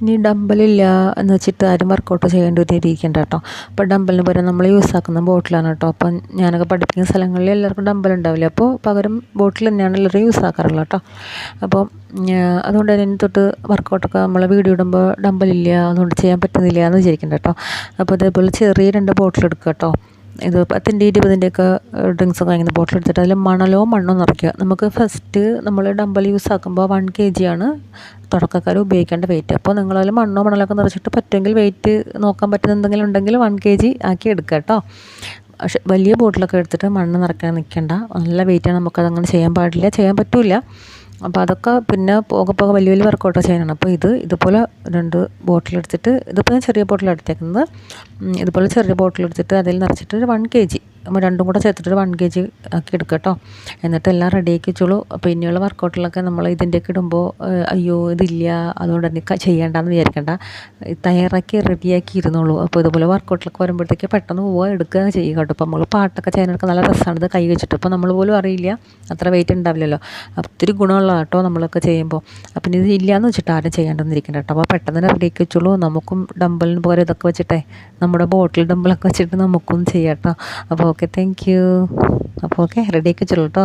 ഇനി ഡമ്പലില്ല എന്ന് വെച്ചിട്ട് ആരും വർക്കൗട്ട് ചെയ്യേണ്ടി ഒരു കേട്ടോ. അപ്പോൾ ഡമ്പലിന് പകരം നമ്മൾ യൂസ് ആക്കുന്ന ബോട്ടിലാണ് കേട്ടോ. അപ്പം ഞാനൊക്കെ പഠിപ്പിക്കുന്ന സ്ഥലങ്ങളിൽ എല്ലാവർക്കും ഡമ്പൽ ഉണ്ടാവില്ല? അപ്പോൾ പകരം ബോട്ടിൽ തന്നെയാണ് എല്ലാവരും യൂസ് ആക്കാറുള്ളത് കേട്ടോ. അപ്പോൾ അതുകൊണ്ട് തന്നെ തൊട്ട് വർക്കൗട്ടൊക്കെ നമ്മൾ വീഡിയോ ഇടുമ്പോൾ ഡമ്പലില്ല അതുകൊണ്ട് ചെയ്യാൻ പറ്റുന്നില്ല എന്ന് വിചാരിക്കേണ്ട കേട്ടോ. അപ്പോൾ ഇതേപോലെ ചെറിയ രണ്ട് ബോട്ടിൽ എടുക്കുക കേട്ടോ. ഇത് പത്തിന്റെ ഇരുപതിന്റെയൊക്കെ ഡ്രിങ്ക്സ് ഒക്കെ വാങ്ങുന്ന ബോട്ടിൽ എടുത്തിട്ട് അതിൽ മണലോ മണ്ണോ നിറയ്ക്കുക നമുക്ക് ഫസ്റ്റ് നമ്മൾ ഡമ്പൽ യൂസ് ആക്കുമ്പോൾ വൺ കെ ആണ് തുടക്കക്കാർ ഉപയോഗിക്കേണ്ട വെയിറ്റ് അപ്പോൾ നിങ്ങൾ നിങ്ങളതിൽ മണ്ണോ മണലോ ഒക്കെ നിറച്ചിട്ട് പറ്റുമെങ്കിൽ വെയിറ്റ് നോക്കാൻ പറ്റുന്ന എന്തെങ്കിലും ഉണ്ടെങ്കിൽ വൺ കെ ജി ആക്കി എടുക്കുക കേട്ടോ പക്ഷെ വലിയ ബോട്ടിലൊക്കെ എടുത്തിട്ട് മണ്ണ് നിറയ്ക്കാൻ നിൽക്കേണ്ട. നല്ല വെയിറ്റാണ് നമുക്കതങ്ങനെ ചെയ്യാൻ പാടില്ല. ചെയ്യാൻ പറ്റില്ല അപ്പോൾ അതൊക്കെ പിന്നെ പോകെ പോകെ വലിയ വലിയ വർക്കൗട്ട് ചെയ്യാനാണ്. അപ്പോൾ ഇത് ഇതുപോലെ രണ്ട് ബോട്ടിൽ എടുത്തിട്ട് ഇതിപ്പോൾ ഞാൻ ചെറിയ ബോട്ടിൽ എടുത്തേക്കുന്നത്. ഇതുപോലെ ചെറിയ ബോട്ടിൽ എടുത്തിട്ട് അതിൽ നിറച്ചിട്ട് ഒരു വൺ കെ ജി രണ്ടും കൂടെ ചേർത്തിട്ട് വൺ കെ ജി ആക്കി എടുക്കുക കേട്ടോ എന്നിട്ട് എല്ലാം റെഡി ആക്കിച്ചോളൂ അപ്പോൾ ഇനിയുള്ള വർക്കൗട്ടിലൊക്കെ നമ്മൾ ഇതിന്റെയൊക്കെ ഇടുമ്പോൾ അയ്യോ ഇതില്ല. അതുകൊണ്ട് തന്നെ ചെയ്യേണ്ടെന്ന് വിചാരിക്കേണ്ട. തയ്യാറാക്കി റെഡിയാക്കി ഇരുന്നോളൂ. അപ്പോൾ ഇതുപോലെ വർക്കൗട്ടിലൊക്കെ വരുമ്പോഴത്തേക്ക് പെട്ടെന്ന് പോവുക എടുക്കുക ചെയ്യുക കേട്ടോ. അപ്പോൾ നമ്മൾ പാട്ടൊക്കെ ചെയ്യാനൊക്കെ നല്ല രസമാണിത് കൈ വെച്ചിട്ട്. അപ്പോൾ നമ്മൾ പോലും അറിയില്ല. അത്ര വെയിറ്റ് ഉണ്ടാവില്ലല്ലോ ഒത്തിരി ഗുണമുള്ള കേട്ടോ നമ്മളൊക്കെ ചെയ്യുമ്പോൾ അപ്പം ഇത് ഇല്ലയെന്ന് വെച്ചിട്ട് ആരും ചെയ്യേണ്ടെന്നിരിക്കണം കേട്ടോ അപ്പോൾ പെട്ടെന്ന് തന്നെ റെഡിയാക്കി വെച്ചോളൂ. നമുക്കും ഡമ്പലിന് പോലെ ഇതൊക്കെ വെച്ചിട്ടേ നമ്മുടെ ബോട്ടിൽ ഡമ്പലൊക്കെ വെച്ചിട്ട് നമുക്കും ചെയ്യാം കേട്ടോ അപ്പോൾ ഓക്കെ താങ്ക് യു അപ്പോൾ ഓക്കെ റെഡിയാക്കി വെച്ചോളൂ കേട്ടോ